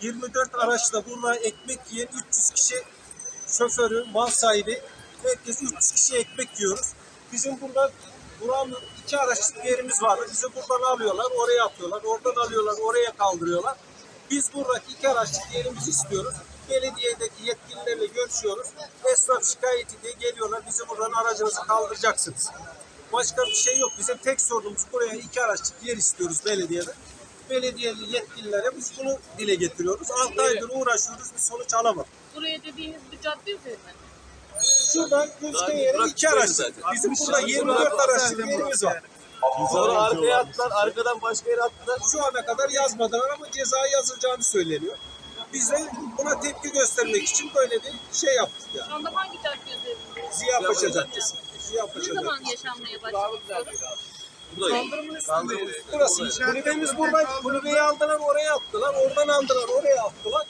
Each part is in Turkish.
24 araçla burada ekmek yiyen 300 kişi şoförü, mal sahibi herkes 300 kişi ekmek yiyoruz. Bizim burada buranın iki araçlık yerimiz vardı. Bizi buradan alıyorlar, oraya atıyorlar. Oradan alıyorlar, oraya kaldırıyorlar. Biz buradaki iki araçlık yerimizi istiyoruz. Belediyedeki yetkililerle görüşüyoruz. Esnaf şikayeti diye geliyorlar. Bizi buradan aracınızı kaldıracaksınız. Başka bir şey yok. Bizim tek sorunumuz buraya iki araçlık yer istiyoruz belediyede. Belediyeli yetkililere biz bunu dile getiriyoruz. 6 aydır uğraşıyoruz. Bir sonuç alamadık. Buraya dediğiniz bir cadde üzerine. Şuradan gözüken yere iki araçlık. Bizim burada 24 araçlık yerimiz var. Sonra arkaya attılar, arkadan başka yere attılar. Şu ana kadar yazmadılar ama ceza yazılacağını söyleniyor. Biz de buna tepki göstermek için böyle bir şey yaptık yani. Şu anda hangi cadde üzerinde? Ziya Paşa Caddesi. Ziya Paşa Ne zaman yaşanmaya başladı sorun? Kaldırımın. Burası. Kulübemiz burada. Kulübeyi aldılar oraya attılar. Oradan aldılar oraya attılar.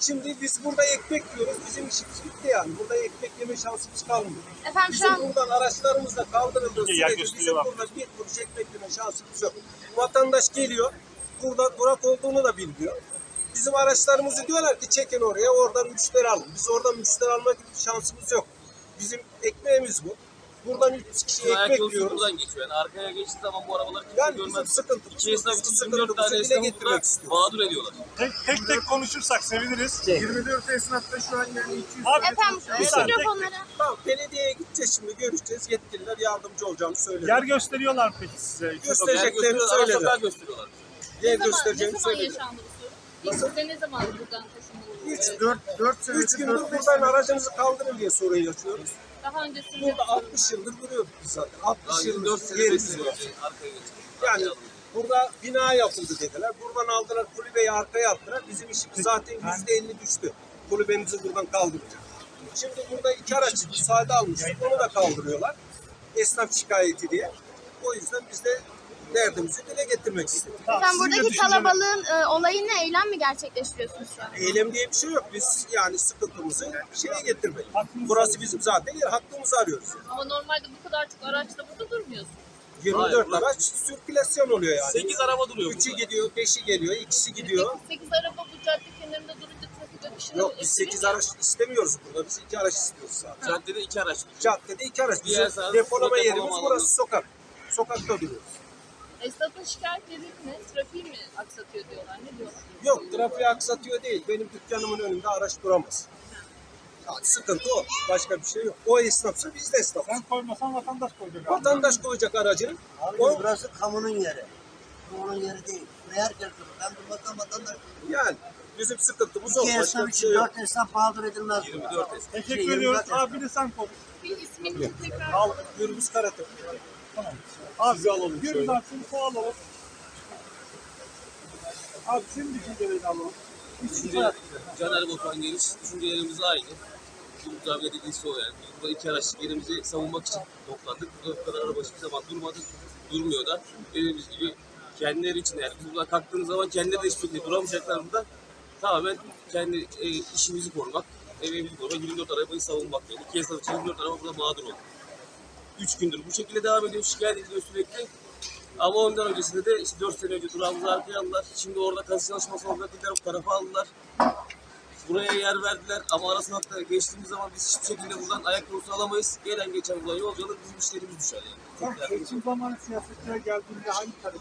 Şimdi biz burada ekmek yiyoruz. Bizim işimiz bitti yani. Burada ekmek yeme şansımız kalmıyor. Efendim şu Bizim an buradan araçlarımız da kaldırıldığı sürece bizim burada bir kuruş ekmek yeme şansımız yok. Vatandaş geliyor. Burada durak olduğunu da bilmiyor. Bizim araçlarımızı diyorlar ki çekin oraya oradan müşteri alın. Biz oradan müşteri alma gibi şansımız yok. Bizim ekmeğimiz bu. Buradan 3 kişi ekmek yiyoruz. buradan geçiyor. Yani arkaya geçtiği zaman bu arabalar kimse Yani bizim görmez. sıkıntımız, İki esnaf için 24 sıkıntımızı tane dile esnafı burada getirmek istiyoruz. mağdur ediyorlar. Tek tek, tek konuşursak seviniriz. 24 esnafta şu an yani 200 Abi, efendim bir saniye, tek mikrofonlara. Tamam belediyeye gideceğiz şimdi görüşeceğiz. Yetkililer yardımcı olacağını söylüyor. Yer gösteriyorlar peki size? Yer Göstereceklerini gösteriyorlar, ara söylediler. sokağa gösteriyorlar. Yer Ne zaman, ne göstereceğini zaman söyledi. yaşandı bu sorun? Size ne zaman buradan taşındınız? 3 4 4 senedir 3 gündür 4 buradan aracınızı kaldırın diye sorun yaşıyoruz. Daha öncesinde Burada 60 yıldır duruyorduk biz zaten. Daha 60 24 yıldır sene 5 yerimiz var. önce arkaya geçiyor. Yani burada bina yapıldı dediler. Buradan aldılar kulübeyi arkaya attılar. Bizim işimiz zaten %50 düştü. Kulübemizi buradan kaldıracak. Şimdi burada iki araç müsaade almıştık. Onu da kaldırıyorlar. Esnaf şikayeti diye. O yüzden biz de derdimizi dile getirmek istedik. Sen buradaki kalabalığın e, olayını eylem mi gerçekleştiriyorsunuz şu an? Eylem diye bir şey yok. Biz yani sıkıntımızı şeye getirmek. Hakkımız Burası bizim zaten yer. Hakkımızı arıyoruz. ama normalde bu kadar çok araçla burada durmuyorsun. 24 Hayır, araç sirkülasyon oluyor yani. 8 araba duruyor 3'ü burada. gidiyor, 5'i geliyor, ikisi gidiyor. 8 araba bu cadde kenarında durunca trafik akışını Yok biz etkiliyor 8 mu? araç istemiyoruz burada. Biz 2 araç istiyoruz sadece. Caddede 2 araç duruyor. Caddede 2 araç. Bizim depolama yerimiz burası sokak. Sokakta duruyoruz. Esnafın şikayetleri ne? Trafiği mi aksatıyor diyorlar. Ne diyorlar? Yok trafiği aksatıyor değil. Benim dükkanımın önünde araç duramaz. Yani sıkıntı o. Başka bir şey yok. O esnafsa biz de esnaf. Sen koymasan vatandaş koyacak. Vatandaş koyacak aracını. Abi O, burası kamunun yeri. Bu onun yeri değil. Buraya herkes durur. Ben durmasam vatandaş. yani bizim sıkıntımız o. İki esnaf için şey yok. dört esnaf mağdur edilmez. 24 esnaf. Teşekkür Şey, ediyoruz. 24 Abi de sen konuş. Bir ismini tekrar Al Gürbüz Karatepe. Abi Sizi alalım Gürbüz abi seni su alalım. Abi senin düşüncelerini alalım. Düşünce, Caner Batuhan Geliş, düşüncelerimiz aynı. Yunus abi dediği o yani. Biz burada iki araçlık yerimizi savunmak için toplandık. Burada bu kadar araba hiçbir zaman durmadı. Durmuyor da. Dediğimiz gibi kendileri için yani biz buradan kalktığımız zaman kendileri de hiçbir şekilde duramayacaklar burada. Tamamen kendi e, işimizi korumak, evimizi korumak, 24 arabayı savunmak yani. İki esnaf için 24 araba burada mağdur oldu. Üç gündür bu şekilde devam ediyor, şikayet ediliyor sürekli. Ama ondan öncesinde de işte 4 sene önce durağımızı arkaya aldılar. Şimdi orada kazı çalışması olacak dediler, bu tarafa aldılar. Buraya yer verdiler ama ara sokakta geçtiğimiz zaman biz hiçbir şekilde buradan ayak konusu alamayız. Gelen geçen buradan yolcu alır, bizim işlerimiz düşer yani. Sen seçim zamanı siyasetçiler geldiğinde hangi talebi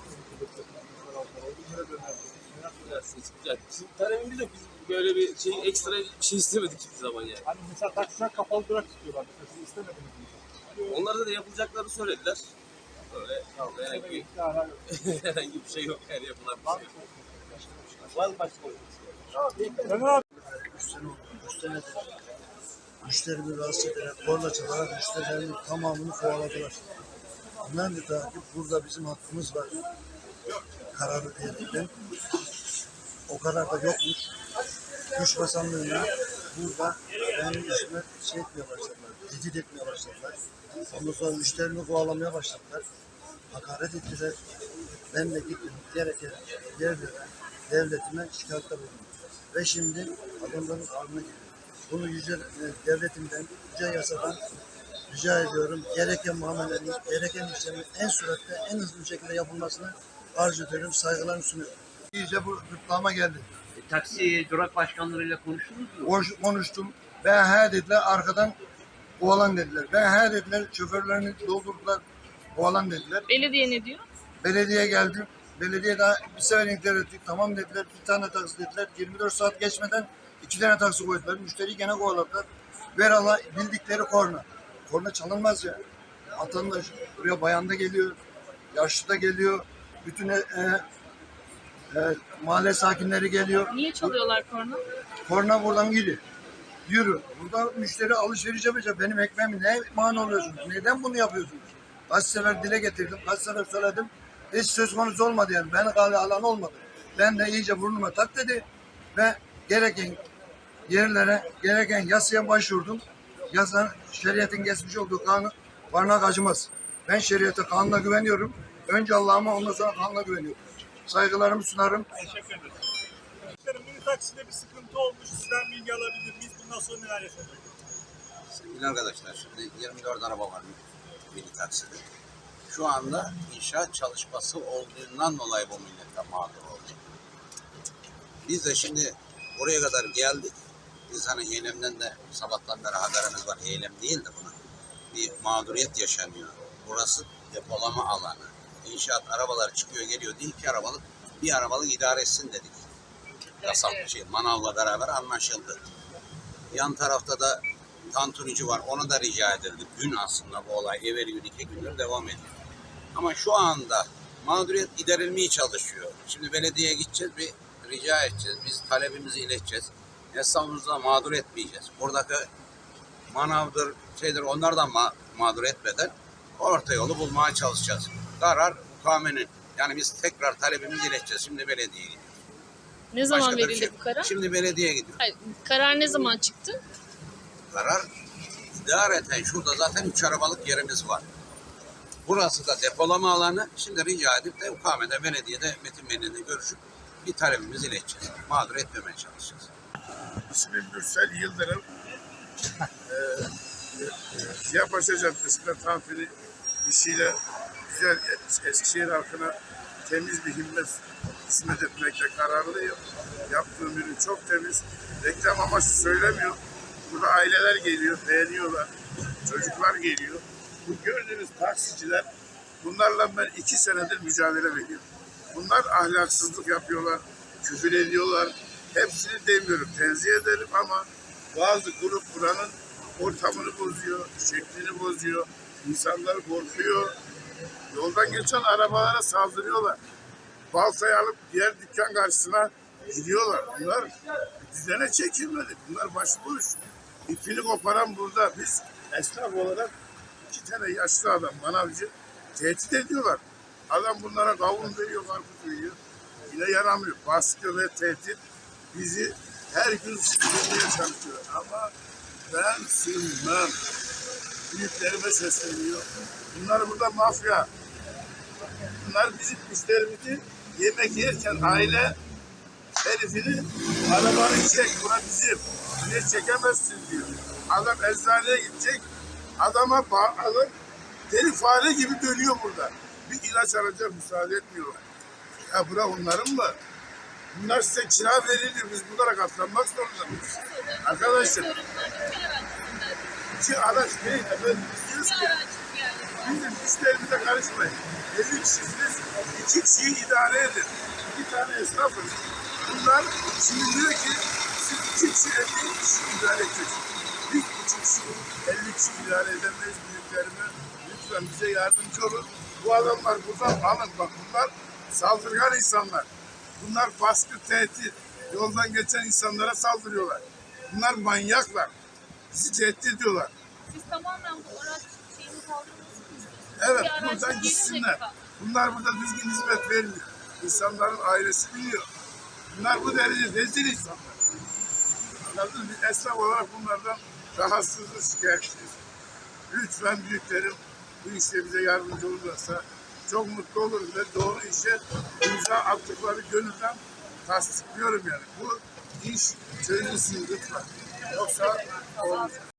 Ya seçim- ya bizim talebimiz yok. Biz böyle bir şey ekstra bir şey istemedik hiçbir zaman yani. Hani mesela taksiler kapalı durak istiyorlar. Mesela siz istemediniz mi? Onlarda da yapılacaklarını söylediler. Böyle herhangi, bir- herhangi bir şey yok yani yapılan bir şey yok. Var mı başka Caner abi 3 sene oldu. 3 senedir. Müşterimi rahatsız ederek, korna çalarak müşterilerin tamamını kovaladılar. Bundan bir takip burada bizim hakkımız var. Kararı diyerekten. O karar da yokmuş. Güç basanlığına burada benim işime şey etmeye başladılar. Tehdit etmeye başladılar. Ondan sonra müşterimi kovalamaya başladılar. Hakaret ettiler. Ben de gittim gereken yerlere, devletime şikayette bulundum. Ve şimdi adamların giriyor. Bunu yüce e, devletimden, yüce yasadan rica ediyorum. Gereken muamelenin, gereken işlemin en süratle, en hızlı bir şekilde yapılmasını arzu ediyorum. Saygılarımı sunuyorum. İyice bu gırtlağıma geldi. taksi durak başkanlarıyla konuştunuz mu? Konuş- konuştum. Ben he dediler arkadan oğlan dediler. Ben he dediler şoförlerini doldurdular oğlan dediler. Belediye ne diyor? Belediye geldim. Belediye daha bir sefer inkar ettik. Tamam dediler. Bir tane taksi dediler. 24 saat geçmeden iki tane taksi koydular. Müşteriyi gene kovaladılar. Ver Allah bildikleri korna. Korna çalınmaz ya. Vatandaş buraya bayan da geliyor. Yaşlı da geliyor. Bütün e, e, e, mahalle sakinleri geliyor. Niye çalıyorlar korna? Korna buradan gidiyor. Yürü. Burada müşteri alışveriş yapacak. Benim ekmeğimi ne mani oluyorsunuz? Neden bunu yapıyorsunuz? Kaç sefer dile getirdim. Kaç sefer söyledim. Hiç söz konusu olmadı yani. Beni kale alan olmadı. Ben de iyice burnuma tak dedi. Ve gereken yerlere, gereken yasaya başvurdum. Yasa şeriatın geçmiş olduğu kanun barınak acımaz. Ben şeriata kanuna güveniyorum. Önce Allah'ıma ondan sonra kanuna güveniyorum. Saygılarımı sunarım. Teşekkür ederim. Takside bir sıkıntı olmuş. Sizden bilgi alabilir miyiz? Bundan sonra neler yaşanacak? Sevgili arkadaşlar, şimdi 24 araba var mini takside. Şu anda inşaat çalışması olduğundan dolayı bu millete mağdur oldu. Biz de şimdi buraya kadar geldik. Biz hani eylemden de sabahtan beri haberimiz var. Eylem değil de buna. Bir mağduriyet yaşanıyor. Burası depolama alanı. İnşaat arabalar çıkıyor geliyor değil ki arabalık. Bir arabalık idare etsin dedik. Bir şey. Manavla beraber anlaşıldı. Yan tarafta da tantunici var. Onu da rica edildi. Dün aslında bu olay evvel gün iki gündür devam ediyor. Ama şu anda mağduriyet giderilmeye çalışıyor. Şimdi belediyeye gideceğiz bir rica edeceğiz. Biz talebimizi ileteceğiz. Esnafımızı da mağdur etmeyeceğiz. Buradaki manavdır, şeydir onlardan ma- mağdur etmeden orta yolu bulmaya çalışacağız. Karar mukamenin. Yani biz tekrar talebimizi ileteceğiz. Şimdi belediyeye. Ne zaman Başka da bir verildi şey- bu karar? Şimdi belediyeye gidiyor. Hayır, karar ne zaman çıktı? karar idareten şurada zaten üç arabalık yerimiz var. Burası da depolama alanı. Şimdi rica edip de UKM'de, belediyede, Metin Bey'le görüşüp bir talebimizi ileteceğiz. Mağdur etmemeye çalışacağız. İsmim Mürsel Yıldırım. Ee, e, Ziyapaşa Caddesi'nde tantuni işiyle güzel Eskişehir halkına temiz bir hizmet hizmet etmekte kararlıyım. Yaptığım ürün çok temiz. Reklam amaçlı söylemiyorum. Burada aileler geliyor, beğeniyorlar. Çocuklar geliyor. Bu gördüğünüz taksiciler bunlarla ben iki senedir mücadele veriyorum. Bunlar ahlaksızlık yapıyorlar, küfür ediyorlar. Hepsini demiyorum, tenzih ederim ama bazı grup buranın ortamını bozuyor, şeklini bozuyor. İnsanlar korkuyor. Yoldan geçen arabalara saldırıyorlar. Baltayı alıp diğer dükkan karşısına gidiyorlar. Bunlar düzene çekilmedi. Bunlar başıboş. İpini koparan burada. Biz esnaf olarak iki tane yaşlı adam, manavcı tehdit ediyorlar. Adam bunlara kavun veriyor, karpuz veriyor. Yine yaramıyor. Baskı ve tehdit bizi her gün sinirlemeye çalışıyor. Ama ben sinmem. Büyüklerime sesleniyor. Bunlar burada mafya. Bunlar bizim müşterimizi yemek yerken aile herifini arabanı çek bura bizim. Niye çekemezsin diyor. Adam eczaneye gidecek. Adama bağlı deli fare gibi dönüyor burada. Bir ilaç alacak müsaade etmiyorlar. Ya bura onların mı? Bunlar size kira veriliyor. Biz bunlara katlanmak zorundayız. Arkadaşlar iki araç değil efendim. Biz diyoruz ki bizim müşterimize karışmayın. 50 kişisiniz, iki kişiyi idare edin. İki tane esnafız. Bunlar şimdi diyor ki siz iki kişi 50 kişi idare edeceksiniz. Biz iki kişi 50 kişi idare edemeyiz büyüklerime. Lütfen bize yardımcı olun. Bu adamlar buradan alın. Bak bunlar saldırgan insanlar. Bunlar baskı, tehdit. Yoldan geçen insanlara saldırıyorlar. Bunlar manyaklar. Bizi tehdit ediyorlar. Siz tamamen bu araç şeyini kaldırmasını mı istiyorsunuz? Evet Bir araç buradan gitsinler. Bunlar burada düzgün hizmet vermiyor. İnsanların ailesi biliyor. Bunlar bu derece rezil insanlar. Anladın mı? Biz esnaf olarak bunlardan rahatsızlık şikayetçiyiz. Lütfen büyüklerim bu işte bize yardımcı olurlarsa çok mutlu oluruz ve doğru işe imza attıkları gönülden tasdikliyorum yani. Bu iş çözülsün lütfen. Yoksa olmayacak.